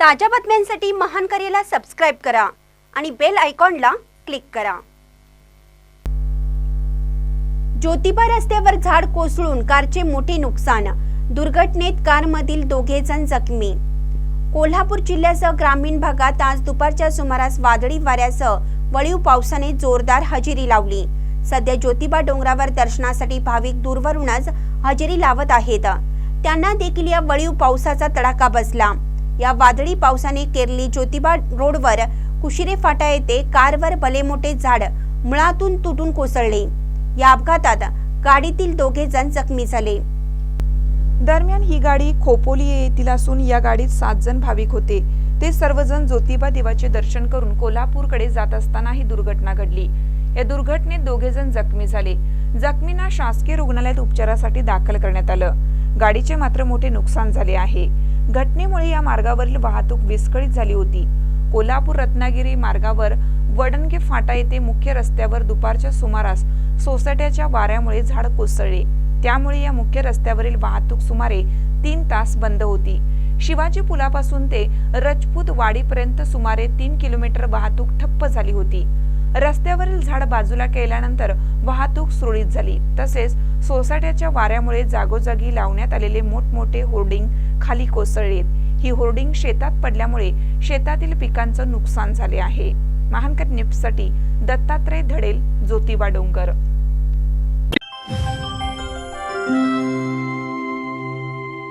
ताज्या बातम्यांसाठी महान करेला सबस्क्राईब करा आणि बेल आयकॉनला क्लिक करा. ज्योतिबा रस्त्यावर झाड कोसळून कारचे मोठे नुकसान. दुर्घटनेत कारमधील दोघे जण जखमी. कोल्हापूर जिल्ह्यासह ग्रामीण भागात आज दुपारच्या सुमारास वादळी वाऱ्यासह वळीव पावसाने जोरदार हजेरी लावली. सध्या ज्योतिबा डोंगरावर दर्शनासाठी भाविक दूरवरूनच हजेरी लावत आहेत. त्यांना देखील या वळीव पावसाचा तडाखा बसला. या वादळी पावसाने केरली ज्योतिबा रोडवर कुशिरे फाटा येथे कारवर भले मोठे झाड मुळातून तुटून कोसळले. या अपघातात गाडीतील दोघे जण जखमी झाले. दरम्यान ही गाडी खोपोली येथील असून या गाडीत सात जण भाविक होते. ते सर्वजण ज्योतिबा देवाचे दर्शन करून कोल्हापूरकडे जात असताना ही दुर्घटना घडली. या दुर्घटनेत दोघे जण जखमी झाले. जखमींना शासकीय रुग्णालयात उपचारासाठी दाखल करण्यात आलं. गाडीचे मात्र मोठे नुकसान झाले आहे. घटनेमुळे या मार्गावरील वाहतूक विस्कळीत झाली होती. कोल्हापूर रत्नागिरी मार्गावर वडणगे फाटा येथे मुख्य रस्त्यावर दुपारच्या सुमारास सोसाट्याच्या वाऱ्यामुळे झाड कोसळले. त्यामुळे या मुख्य रस्त्यावरील वाहतूक सुमारे तीन तास बंद होती. शिवाजी पुलापासून ते रजपूत वाडीपर्यंत सुमारे तीन किलोमीटर वाहतूक ठप्प झाली होती. रस्त्यावरील झाड बाजूला केल्यानंतर वाहतूक सुरळीत झाली. तसेच सोसाट्याच्या वाऱ्यामुळे जागोजागी लावण्यात आलेले मोठमोठे होर्डिंग खाली कोसळलेत. ही होर्डिंग शेतात पडल्यामुळे शेतातील पिकांचं नुकसान झाले आहे. महानकर न्यूजसाठी दत्तात्रय धडेल ज्योतिबा डोंगर.